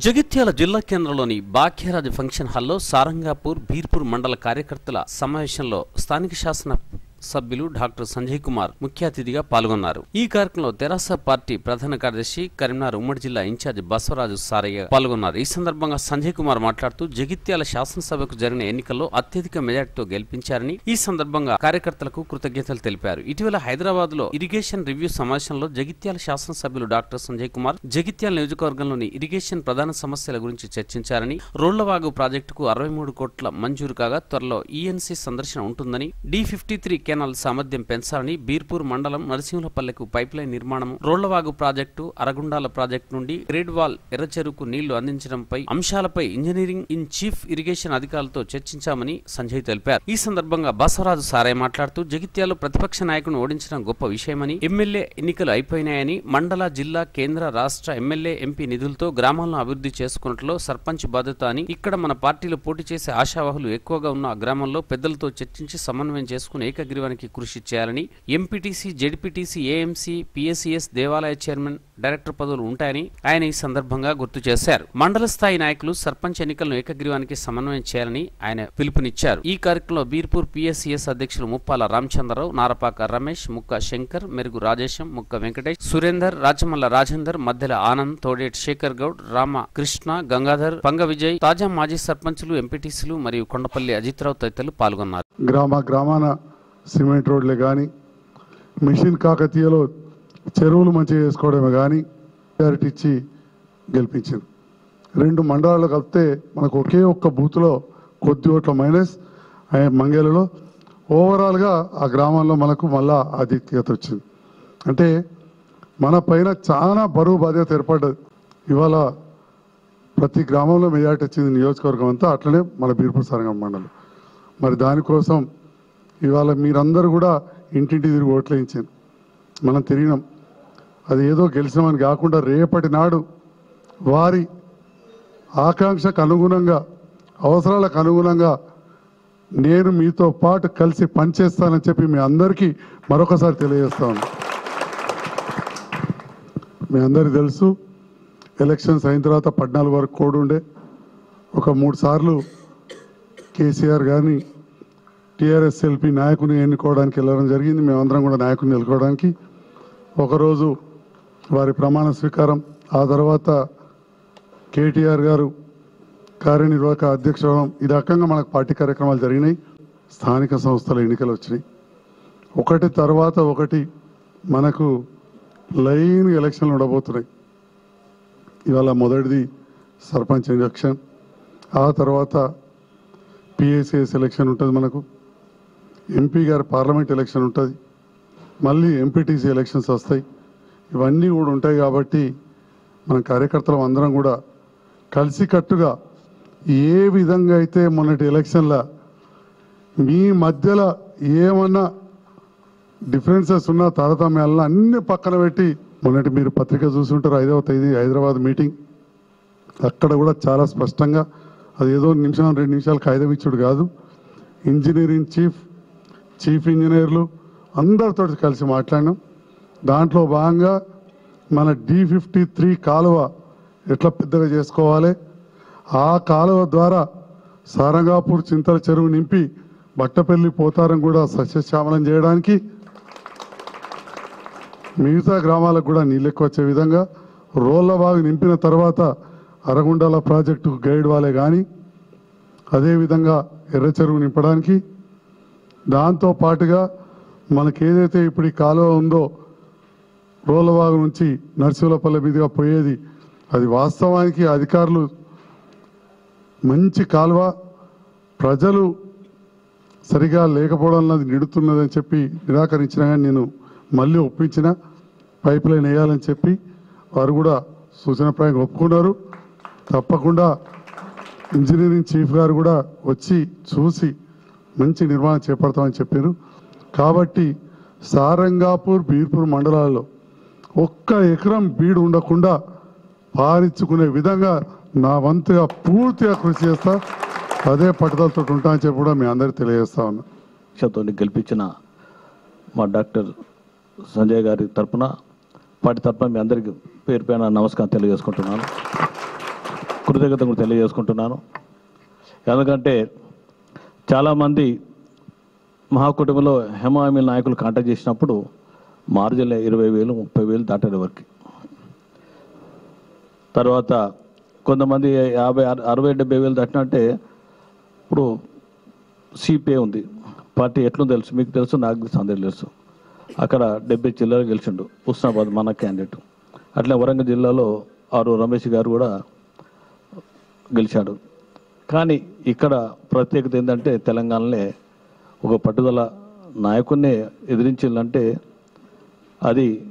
జగిత్యాల జిల్లా కేంద్రంలోని భాగ్యరాజ్ ఫంక్షన్ హాల్లో సారంగాపూర్ బీర్పూర్ మండల కార్యకర్తల సమావేశంలో స్థానిక శాసన సభ్యులు డాక్టర్ సంజయ్ కుమార్ ముఖ్య అతిథిగా పాల్గొన్నారు. ఈ కార్యక్రమంలో తెరాస పార్టీ ప్రధాన కార్యదర్శి కరీంనగర్ ఉమ్మడి జిల్లా ఇన్ఛార్జ్ బసవరాజు సారయ్య పాల్గొన్నారు. ఈ సందర్భంగా సంజయ్ కుమార్ మాట్లాడుతూ జగిత్యాల శాసనసభకు జరిగిన ఎన్నికల్లో అత్యధిక మెజార్టీతో గెలిపించారని ఈ సందర్భంగా కార్యకర్తలకు కృతజ్ఞతలు తెలిపారు. ఇటీవల హైదరాబాద్లో ఇరిగేషన్ రివ్యూ సమావేశంలో జగిత్యాల శాసనసభ్యులు డాక్టర్ సంజయ్ కుమార్ జగిత్యాల నియోజకవర్గంలోని ఇరిగేషన్ ప్రధాన సమస్యల గురించి చర్చించారని రోళ్ళవాగు ప్రాజెక్టుకు అరవై మూడు కోట్ల మంజూరు కాగా త్వరలో ఈఎన్సీ సందర్శన ఉంటుందని డి ఫిఫ్టీ త్రీ కెనాల్ సామర్థ్యం పెంచాలని బీర్పూర్ మండలం నరసింహపల్లెకు పైప్ లైన్ నిర్మాణం రోళ్ళవాగు ప్రాజెక్టు అరగుండాల ప్రాజెక్టు నుండి గ్రేడ్ వాల్ ఎర్రచెరుకు నీళ్ళు అందించడంపై అంశాలపై ఇంజనీరింగ్ ఇన్ చీఫ్ ఇరిగేషన్ అధికారులతో చర్చించామని సంజయ్ తెలిపారు. ఈ సందర్భంగా బసవరాజు సారాయ్ మాట్లాడుతూ జగిత్యాల ప్రతిపక్ష నాయకును ఓడించడం గొప్ప విషయమని ఎమ్మెల్యే ఎన్నికలు అయిపోయినాయని మండల జిల్లా కేంద్ర రాష్ట్ర ఎమ్మెల్యే ఎంపీ నిధులతో గ్రామాలను అభివృద్ధి చేసుకున్నట్లో సర్పంచ్ బాధ్యత అని ఇక్కడ మన పార్టీలో పోటీ చేసే ఆశావాహులు ఎక్కువగా ఉన్న ఆ గ్రామంలో పెద్దలతో చర్చించి సమన్వయం చేసుకుని నిర్వహణకి కృషి చేయాలని ఎంపీటీసీ జెడ్పీటీసీ ఏఎంసీ పిఎస్సిఎస్ దేవాలయ చైర్మన్ డైరెక్టర్ పదవులు ఉంటాయని ఆయన ఈ సందర్భంగా గుర్తు చేశారు. మండల స్థాయి నాయకులు సర్పంచ్ ఎన్నికలను ఏకగ్రీవానికి సమన్వయం చేయాలని ఆయన పిలుపునిచ్చారు. ఈ కార్యక్రమంలో బీర్పూర్ పిఎస్సిఎస్ అధ్యక్షులు ముప్పాల రామచంద్రరావు నారపాక రమేష్ ముక్క శంకర్ మెరుగు రాజేశం ముక్క వెంకటేష్ సురేందర్ రాజమల్ల రాజేందర్ మధ్యల ఆనంద్ తోడేటి శేఖర్ గౌడ్ రామ కృష్ణ గంగాధర్ పంగ విజయ్ తాజా మాజీ సర్పంచులు ఎంపీటీసీలు మరియు కొండపల్లి అజిత్రావు తదితరులు పాల్గొన్నారు. గ్రామ గ్రామాన సిమెంట్ రోడ్లే కానీ మిషన్ కాకతీయలో చెరువులు మంచిగా చేసుకోవడమే కానీ మెజారిటీ ఇచ్చి గెలిపించింది రెండు మండలాలు కలిపితే మనకు ఒకే ఒక్క బూత్లో కొద్ది ఓట్ల మైనస్ మంగేలలో. ఓవరాల్గా ఆ గ్రామంలో మనకు మళ్ళా ఆధిక్యత వచ్చింది. అంటే మన పైన చాలా బరువు బాధ్యత ఏర్పడ్డది. ఇవాళ ప్రతి గ్రామంలో మెజార్టీ వచ్చింది నియోజకవర్గం అంతా అట్లనే మన బీర్పూర్ సరంగం మండలం. మరి దానికోసం ఇవాళ మీరందరూ కూడా ఇంటింటి తిరిగి ఓట్లేయించారు మనం తిరిగినాం. అది ఏదో గెలిచినామని కాకుండా రేపటి నాడు వారి ఆకాంక్షకు అనుగుణంగా అవసరాలకు అనుగుణంగా నేను మీతో పాటు కలిసి పనిచేస్తానని చెప్పి మీ అందరికీ మరొకసారి తెలియజేస్తాను మీ అందరికీ తెలుసు ఎలక్షన్స్ అయిన తర్వాత పద్నాలుగు వరకు కోడ్ ఉండే. ఒక మూడు సార్లు కేసీఆర్ కానీ టీఆర్ఎస్ఎల్పి నాయకుని ఎన్నుకోవడానికి వెళ్ళడం జరిగింది. మేమందరం కూడా నాయకుని ఎన్నుకోవడానికి ఒకరోజు వారి ప్రమాణ స్వీకారం ఆ తర్వాత కేటీఆర్ గారు కార్యనిర్వాహక అధ్యక్షం ఈ రకంగా మనకు పార్టీ కార్యక్రమాలు జరిగినాయి. స్థానిక సంస్థల ఎన్నికలు వచ్చినాయి. ఒకటి తర్వాత ఒకటి మనకు లైన్ ఎలక్షన్లు ఉండబోతున్నాయి. ఇవాళ మొదటిది సర్పంచ్ ఎలక్షన్. ఆ తర్వాత పిఎస్సిఎస్ ఎలక్షన్ ఉంటుంది మనకు. ఎంపీ గారి పార్లమెంట్ ఎలక్షన్ ఉంటుంది. మళ్ళీ ఎంపీటీసీ ఎలక్షన్స్ వస్తాయి. ఇవన్నీ కూడా ఉంటాయి కాబట్టి మన కార్యకర్తలం అందరం కూడా కలిసికట్టుగా ఏ విధంగా అయితే మొన్నటి ఎలక్షన్లో మీ మధ్యలో ఏమన్నా డిఫరెన్సెస్ ఉన్న తారతమ్యాలను అన్ని పక్కన పెట్టి మొన్నటి మీరు పత్రిక చూసుంటారు ఐదవ తేదీ హైదరాబాద్ మీటింగ్. అక్కడ కూడా చాలా స్పష్టంగా అది ఏదో నిమిషం రెండు నిమిషాలు కాగితం ఇచ్చుడు కాదు. ఇంజనీరింగ్ చీఫ్ చీఫ్ ఇంజనీర్లు అందరితో కలిసి మాట్లాడినాం. దాంట్లో భాగంగా మన డి ఫిఫ్టీ త్రీ కాలువ ఎట్లా పెద్దగా చేసుకోవాలి? ఆ కాలువ ద్వారా సారంగాపూర్ చింతల చెరువు నింపి బట్టపల్లి పోతారం కూడా సస్యశ్యామలం చేయడానికి మిగతా గ్రామాలకు కూడా నీళ్ళు ఎక్కువ వచ్చే విధంగా రోళ్ళ బావి నింపిన తర్వాత అరగుండాల ప్రాజెక్టు గైడ్ వాలే కానీ అదేవిధంగా ఎర్ర చెరువు నింపడానికి దాంతో పాటుగా మనకి ఏదైతే ఇప్పుడు ఈ కాలువ ఉందో రోలవాగు నుంచి నర్సింహపల్లి మీదుగా పోయేది అది వాస్తవానికి అధికారులు మంచి కాలువ ప్రజలు సరిగా లేకపోవడం అన్నది నిడుతున్నదని చెప్పి నిరాకరించిన కానీ నేను మళ్ళీ ఒప్పించిన పైప్ లైన్ వేయాలని చెప్పి వారు కూడా సూచనప్రాయంగా ఒప్పుకున్నారు. తప్పకుండా ఇంజనీరింగ్ చీఫ్ గారు కూడా వచ్చి చూసి మంచి నిర్మాణం చేపడతామని చెప్పారు. కాబట్టి సారంగాపూర్ బీర్పూర్ మండలాల్లో ఒక్క ఎకరం బీడు ఉండకుండా పారించుకునే విధంగా నా వంతుగా పూర్తిగా కృషి చేస్తా అదే పట్టుదలతో ఉంటా అని చెప్పి కూడా మీ అందరికి తెలియజేస్తా ఉన్నా. గెలిపించిన మా డాక్టర్ సంజయ్ గారి తరఫున వాటి తరఫున మీ అందరికీ పేరు పైన నమస్కారం తెలియజేసుకుంటున్నాను. కృతజ్ఞత కూడా తెలియజేసుకుంటున్నాను. ఎందుకంటే చాలామంది మహాకుటుంబంలో హేమామీ నాయకులు కాంటాక్ట్ చేసినప్పుడు మార్జిల్ ఇరవై వేలు ముప్పై వేలు దాటారు వరకు తర్వాత కొంతమంది యాభై అరవై డెబ్బై వేలు దాటినంటే ఇప్పుడు సిపిఐ ఉంది. పార్టీ ఎట్లా తెలుసు. మీకు తెలుసు నాకు సందేహం తెలుసు. అక్కడ డెబ్బై చిల్లర గెలిచిండు. హుస్నాబాద్ మన క్యాండిడేట్ అట్లా వరంగల్ జిల్లాలో ఆరు రమేష్ గారు కూడా గెలిచాడు. కానీ ఇక్కడ ప్రత్యేకత ఏంటంటే తెలంగాణలో ఒక పట్టుదల నాయకుడిని ఎదిరించిందంటే అది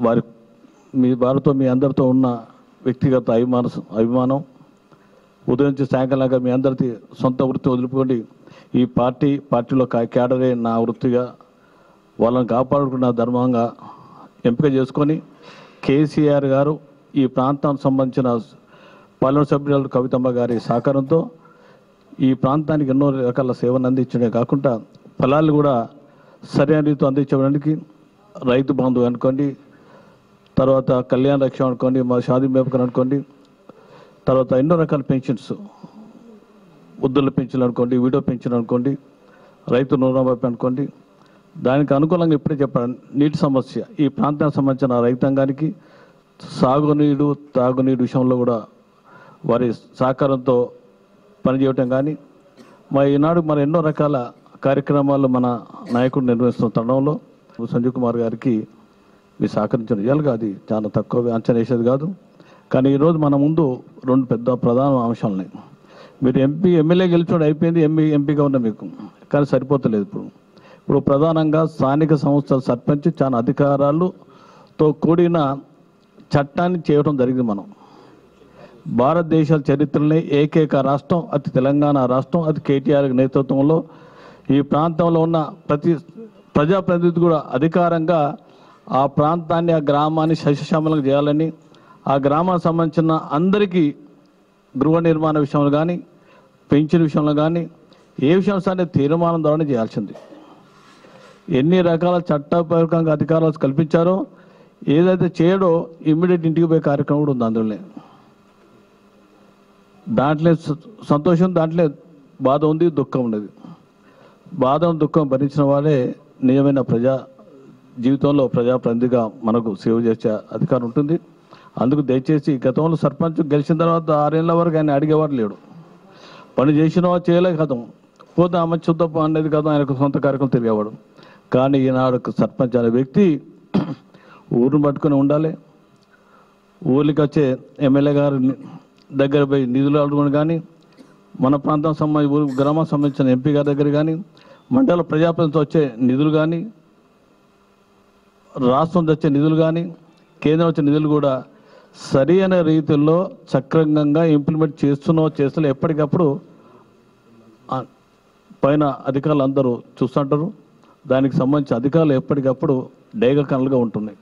వారి మీ వారితో మీ అందరితో ఉన్న వ్యక్తిగత అభిమాన అభిమానం. ఉదయం నుంచి సాయంకాలంగా మీ అందరికీ సొంత వృత్తి వదులుకోండి. ఈ పార్టీ పార్టీలో కా- క్యాడరే నా వృత్తిగా వాళ్ళని కాపాడుకున్న ధర్మంగా ఎంపిక చేసుకొని కేసీఆర్ గారు ఈ ప్రాంతానికి సంబంధించిన పార్లమెంట్ సభ్యురాలు కవితమ్మ గారి సహకారంతో ఈ ప్రాంతానికి ఎన్నో రకాల సేవలు అందించడమే కాకుండా ఫలాలు కూడా సరైన రీతిలో అందించడానికి రైతు బంధు అనుకోండి తర్వాత కళ్యాణ రక్షణ అనుకోండి మా షాదీ మేపకం అనుకోండి తర్వాత ఎన్నో రకాల పెన్షన్స్ వృద్ధుల పెన్షన్ అనుకోండి వీడో పెన్షన్ అనుకోండి రైతు రుణమాఫీ అనుకోండి. దానికి అనుకూలంగా ఇప్పుడే చెప్పాను నీటి సమస్య. ఈ ప్రాంతానికి సంబంధించిన రైతాంగానికి సాగునీరు తాగునీరు విషయంలో కూడా వారి సహకారంతో పనిచేయటం కానీ మరి ఈనాడు మరి ఎన్నో రకాల కార్యక్రమాలు మన నాయకుడు నిర్వహిస్తున్న తరుణంలో సంజీవ్ కుమార్ గారికి మీ సహకరించిన రిజల్గా అది చాలా తక్కువ అంచనా వేసేది కాదు. కానీ ఈరోజు మన ముందు రెండు పెద్ద ప్రధాన అంశాలు ఉన్నాయి మీరు ఎంపీ ఎమ్మెల్యే గెలిచోడు అయిపోయింది ఎంపీ ఎంపీగా ఉన్న మీకు. కానీ సరిపోతలేదు ఇప్పుడు. ఇప్పుడు ప్రధానంగా స్థానిక సంస్థల సర్పంచ్ చాలా అధికారాలుతో కూడిన చట్టాన్ని చేయడం జరిగింది మనం. భారతదేశ చరిత్రలోనే ఏకైక రాష్ట్రం అది తెలంగాణ రాష్ట్రం అది కేటీఆర్ నేతృత్వంలో ఈ ప్రాంతంలో ఉన్న ప్రతి ప్రజాప్రతినిధి కూడా అధికారంగా ఆ ప్రాంతాన్ని ఆ గ్రామాన్ని శశశ్యామలం చేయాలని ఆ గ్రామానికి సంబంధించిన అందరికీ గృహ నిర్మాణ విషయంలో కానీ పెన్షన్ విషయంలో కానీ ఏ విషయం సరే తీర్మానం ద్వారా చేయాల్సింది. ఎన్ని రకాల చట్టపరకంగా అధికారాలు కల్పించారో ఏదైతే చేయడో ఇమ్మీడియట్ ఇంటికి పోయే కార్యక్రమం కూడా ఉంది అందులోనే. దాంట్లో సంతోషం దాంట్లో బాధ ఉంది దుఃఖం ఉన్నది. బాధ దుఃఖం భరించిన వాడే నిజమైన ప్రజా జీవితంలో ప్రజాప్రతినిధిగా మనకు సేవ చేసే అధికారం ఉంటుంది. అందుకు దయచేసి గతంలో సర్పంచ్ గెలిచిన తర్వాత ఆరేళ్ళ వరకు ఆయన అడిగేవాడు లేడు. పని చేసినా చేయలే కథం పోతే ఆమె చూద్దాం అనేది కదా ఆయనకు సొంత కార్యక్రమం తిరిగేవాడు. కానీ ఈనాడు సర్పంచ్ అనే వ్యక్తి ఊరిని పట్టుకొని ఉండాలి. ఊరికి వచ్చే ఎమ్మెల్యే గారిని దగ్గర పోయి నిధులు అడుగుని కానీ మన ప్రాంతం సంబంధించి ఊరు గ్రామం సంబంధించిన ఎంపీ గారి దగ్గర కానీ మండల ప్రజాప్రతినిధి వచ్చే నిధులు కానీ రాష్ట్రం నుంచి వచ్చే నిధులు కానీ కేంద్రం వచ్చే నిధులు కూడా సరి అనే రీతిలో చక్రంగంగా ఇంప్లిమెంట్ చేస్తున్నో చేస్తున్నా ఎప్పటికప్పుడు పైన అధికారులు అందరూ చూస్తుంటారు. దానికి సంబంధించి అధికారులు ఎప్పటికప్పుడు డేగ కనులుగా ఉంటున్నాయి.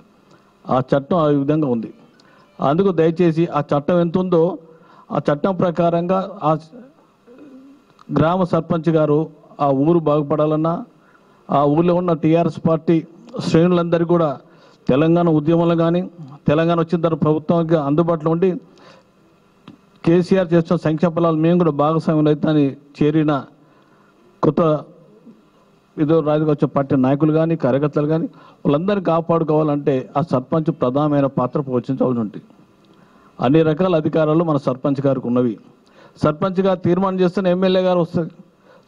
ఆ చట్టం ఆ విధంగా ఉంది. అందుకు దయచేసి ఆ చట్టం ఎంత ఉందో ఆ చట్టం ప్రకారంగా ఆ గ్రామ సర్పంచ్ గారు ఆ ఊరు బాగుపడాలన్నా ఆ ఊళ్ళో ఉన్న టీఆర్ఎస్ పార్టీ శ్రేణులందరూ కూడా తెలంగాణ ఉద్యమంలో కానీ తెలంగాణ వచ్చిన తర్వాత ప్రభుత్వానికి అందుబాటులో ఉండి కేసీఆర్ చేస్తున్న సంక్షేమ ఫలాలు మేము కూడా భాగస్వామ్యం అవుతామని చేరిన కొత్త ఏదో రాజుగా పార్టీ నాయకులు కానీ కార్యకర్తలు కానీ వాళ్ళందరినీ కాపాడుకోవాలంటే ఆ సర్పంచ్ ప్రధానమైన పాత్ర పోషించవలసి ఉంటుంది. అన్ని రకాల అధికారాలు మన సర్పంచ్ గారికి ఉన్నవి. సర్పంచ్ గారు తీర్మానం చేస్తేనే ఎమ్మెల్యే గారు వస్తుంది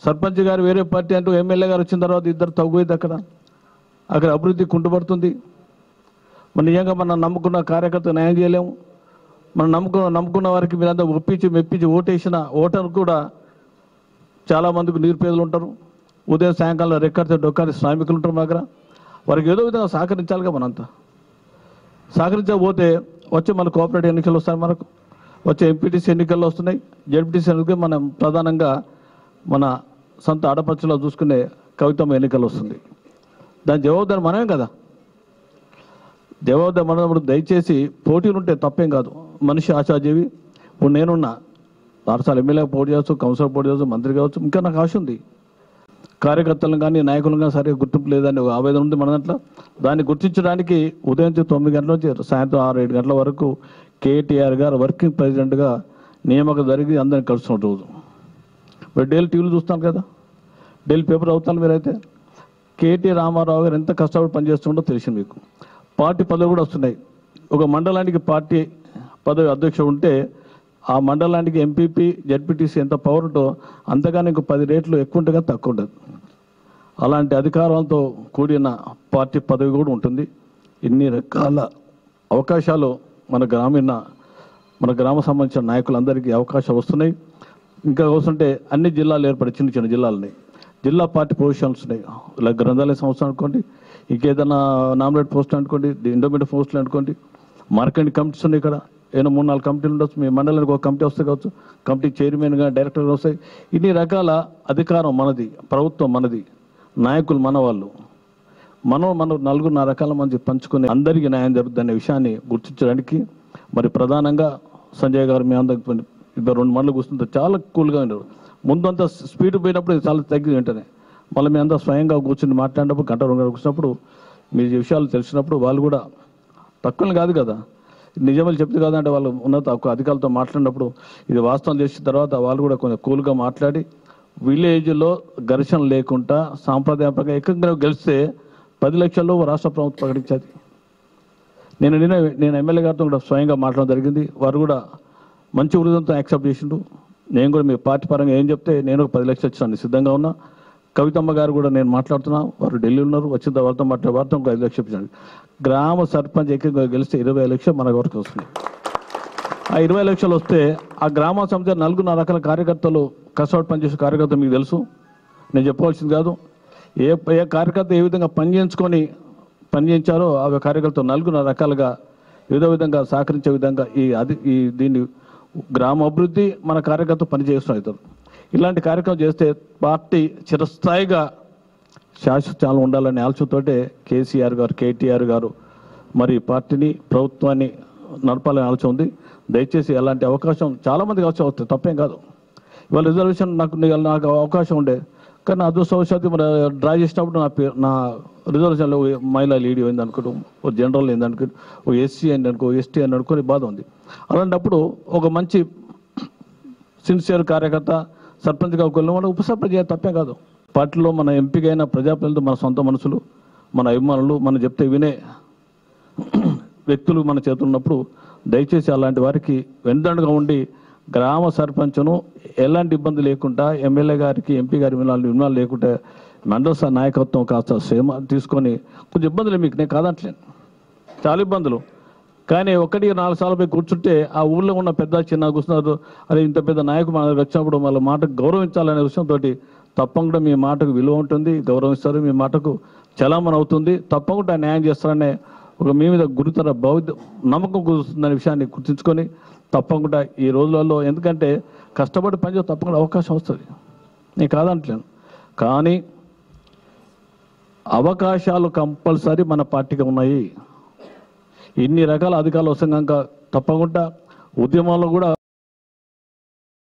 సర్పంచ్ గారు వేరే పార్టీ అంటూ ఎమ్మెల్యే గారు వచ్చిన తర్వాత ఇద్దరు తగ్గుపోయింది అక్కడ. అక్కడ అభివృద్ధి కుంటుపడుతుంది. మన నిజంగా మనం నమ్ముకున్న కార్యకర్త న్యాయం చేయలేము. మనం నమ్ముకున్న నమ్ముకున్న వారికి మీరంతా ఒప్పించి మెప్పించి ఓటేసిన ఓటర్ కూడా చాలామందికి నిరుపేదలు ఉంటారు. ఉదయం సాయంకాలం రెక్కడితే డొక్కని శ్రామికులు ఉంటారు మా దగ్గర. వారికి ఏదో విధంగా సహకరించాలిగా మనంతా. సహకరించకపోతే వచ్చే మన కోఆపరేటివ్ ఎన్నికలు వస్తాయి మనకు. వచ్చే ఎంపీటీసీ ఎన్నికల్లో వస్తున్నాయి. జడ్పీటీసీ ఎన్నికలు మనం ప్రధానంగా మన సొంత ఆడపడుచులో చూసుకునే కవితం ఎన్నికలు వస్తుంది. దాని జవాబుదారి మనమే కదా. జవాబుదారి మనప్పుడు దయచేసి పోటీలు ఉంటే తప్పేం కాదు. మనిషి ఆశాజీవి. ఇప్పుడు నేనున్నా. ఆరుసార్లు ఎమ్మెల్యే పోటీ చేయవచ్చు కౌన్సిలర్ పోటీ చేయవచ్చు మంత్రి కావచ్చు ఇంకా నాకు ఆశ ఉంది. కార్యకర్తలను కానీ నాయకులను కానీ సరిగ్గా గుర్తింపు లేదని ఒక ఆవేదన ఉంది మన దాంట్లో. దాన్ని గుర్తించడానికి ఉదయం నుంచి తొమ్మిది గంటల నుంచి సాయంత్రం ఆరు ఏడు గంటల వరకు కేటీఆర్ గారు వర్కింగ్ ప్రెసిడెంట్గా నియామకం జరిగి అందరిని కలుస్తున్న రోజు. మీరు డైలీ టీవీలు చూస్తాను కదా. డైలీ పేపర్ అవుతాను మీరైతే. కేటీ రామారావు గారు ఎంత కష్టపడి పనిచేస్తుండో తెలిసింది మీకు. పార్టీ పదవి కూడా వస్తున్నాయి. ఒక మండలానికి పార్టీ పదవి అధ్యక్షుడు ఉంటే ఆ మండలానికి ఎంపీపీ జడ్పీటీసీ ఎంత పవర్ ఉంటో అంతగానే ఇంకో పది రేట్లు ఎక్కువ ఉంటే కానీ తక్కువ ఉండదు. అలాంటి అధికారాలతో కూడిన పార్టీ పదవి కూడా ఉంటుంది. ఇన్ని రకాల అవకాశాలు మన గ్రామీణ మన గ్రామ సంబంధించిన నాయకులందరికీ అవకాశాలు వస్తున్నాయి. ఇంకా వస్తుంటే అన్ని జిల్లాలు ఏర్పడి చిన్న చిన్న జిల్లాలని జిల్లా పార్టీ పొజిషన్స్ ఉన్నాయి. ఇలా గ్రంథాలయ సంస్థ అనుకోండి ఇంకేదైనా నామినేట్ పోస్టులు అనుకోండి ఇండోమీడియట్ పోస్టులు అనుకోండి మార్కెట్ కమిటీస్ ఉన్నాయి ఇక్కడ. ఏదో మూడు నాలుగు కమిటీలు ఉండొచ్చు. మీ మండలానికి ఒక కమిటీ వస్తే కావచ్చు. కమిటీ చైర్మన్గా డైరెక్టర్గా వస్తాయి. ఇన్ని రకాల అధికారం మనది ప్రభుత్వం మనది నాయకులు మన వాళ్ళు మనం మనం నలుగురు నా రకాల మంది పంచుకునే అందరికీ న్యాయం జరుగుతుందనే విషయాన్ని గుర్తించడానికి మరి ప్రధానంగా సంజయ్ గారు మీ అందరికి ఇద్దరు రెండు మండలు కూర్చుంటే చాలా కూల్గా ఉన్నారు ముందు అంతా స్పీడ్ పోయినప్పుడు చాలా తగ్గింది వెంటనే. మళ్ళీ మీ అంతా స్వయంగా కూర్చుని మాట్లాడినప్పుడు గంట రెండు కూర్చున్నప్పుడు మీ విషయాలు తెలిసినప్పుడు వాళ్ళు కూడా తక్కువ కాదు కదా. నిజాలు చెప్తే కాదంటే వాళ్ళు ఉన్నత అధికారులతో మాట్లాడినప్పుడు ఇది వాస్తవం చేసిన తర్వాత వాళ్ళు కూడా కొంచెం కూల్గా మాట్లాడి విలేజ్లో ఘర్షణ లేకుండా సాంప్రదాయపరంగా ఏకంగా గెలిస్తే పది లక్షల్లో రాష్ట్ర ప్రభుత్వం ప్రకటించాలి నేను నిన్న నేను ఎమ్మెల్యే గారితో కూడా స్వయంగా మాట్లాడడం జరిగింది. వారు కూడా మంచి వృద్ధంతో యాక్సెప్ట్ చేసిండు నేను కూడా మీ పార్టీ పరంగా ఏం చెప్తే నేను ఒక పది లక్షలు ఇచ్చాను సిద్ధంగా ఉన్నా. కవితమ్మ గారు కూడా నేను మాట్లాడుతున్నా. వారు ఢిల్లీ ఉన్నారు. వచ్చిన తర్వాత మాట్లాడే వారితో ఒక ఐదు లక్షలు ఇచ్చాను గ్రామ సర్పంచ్ ఏకంగా గెలిస్తే ఇరవై లక్షలు మన వరకు వస్తుంది. ఆ ఇరవై లక్షలు వస్తే ఆ గ్రామ సమితి నలుగురు రకాల కార్యకర్తలు కష్టపడి పనిచేసే కార్యకర్త మీకు తెలుసు. నేను చెప్పవలసింది కాదు. ఏ ఏ కార్యకర్త ఏ విధంగా పనిచేయించుకొని పనిచేయించారో ఆ కార్యకర్తలు నలుగురు రకాలుగా ఏదో విధంగా సహకరించే విధంగా ఈ అది ఈ దీన్ని గ్రామ అభివృద్ధి మన కార్యకర్త పనిచేస్తున్నాయి ఇలాంటి కార్యక్రమం చేస్తే పార్టీ చిరస్థాయిగా శాశ్వతాలు ఉండాలనే ఆలోచనతోటే కేసీఆర్ గారు కేటీఆర్ గారు మరి పార్టీని ప్రభుత్వాన్ని నడపాలని ఆలోచన ఉంది. దయచేసి అలాంటి అవకాశం చాలామందికి అవసరం అవుతుంది తప్పేం కాదు. ఇవాళ రిజర్వేషన్ నాకు నాకు అవకాశం ఉండే కానీ నా అదృష్టవశాత్తు మరి డ్రా చేసినప్పుడు నా పేరు నా రిజర్వేషన్లో మహిళా లీడీ అయింది అనుకోవడం ఓ జనరల్ అయింది అనుకో ఓ ఎస్సీ అయింది అనుకో ఎస్టీ అని అనుకోని బాధ ఉంది. అలాంటప్పుడు ఒక మంచి సిన్సియర్ కార్యకర్త సర్పంచ్గా ఒకళ్ళు మనం ఉప సర్పంచ్ చేయాలి తప్పే కాదు. పార్టీలో మన ఎంపికైన ప్రజాప్రతినిధులు మన సొంత మనుషులు మన అభిమానులు మనం చెప్తే వినే వ్యక్తులు మన చేతులు ఉన్నప్పుడు దయచేసి అలాంటి వారికి వెందండుగా ఉండి గ్రామ సర్పంచ్ను ఎలాంటి ఇబ్బంది లేకుండా ఎమ్మెల్యే గారికి ఎంపీ గారి వినాలు వినాలు లేకుండా మండల నాయకత్వం కాస్త శ్రమ తీసుకొని కొంచెం ఇబ్బందులు మీకు? నేను కాదంటలేను. చాలా ఇబ్బందులు. కానీ ఒకటి నాలుగు సార్లు పోయి కూర్చుంటే ఆ ఊళ్ళో ఉన్న పెద్ద చిన్న కూర్చున్నారు. అదే ఇంత పెద్ద నాయకుడు మన వచ్చినప్పుడు వాళ్ళ మాటకు గౌరవించాలనే విషయంతో తప్పకుండా మీ మాటకు విలువ ఉంటుంది గౌరవిస్తారు మీ మాటకు చలామణి అవుతుంది. తప్పకుండా న్యాయం చేస్తారనే ఒక మీ మీద గురుతర బౌద్ధ నమ్మకం కుదురుతుందనే విషయాన్ని గుర్తుంచుకొని తప్పకుండా ఈ రోజులలో ఎందుకంటే కష్టపడి పనిచేసి తప్పకుండా అవకాశం వస్తుంది. నేను కాదంటలేను. కానీ అవకాశాలు కంపల్సరీ మన పార్టీకి ఉన్నాయి. ఇన్ని రకాల అధికారులు వస్తాం కనుక తప్పకుండా ఉద్యమంలో కూడా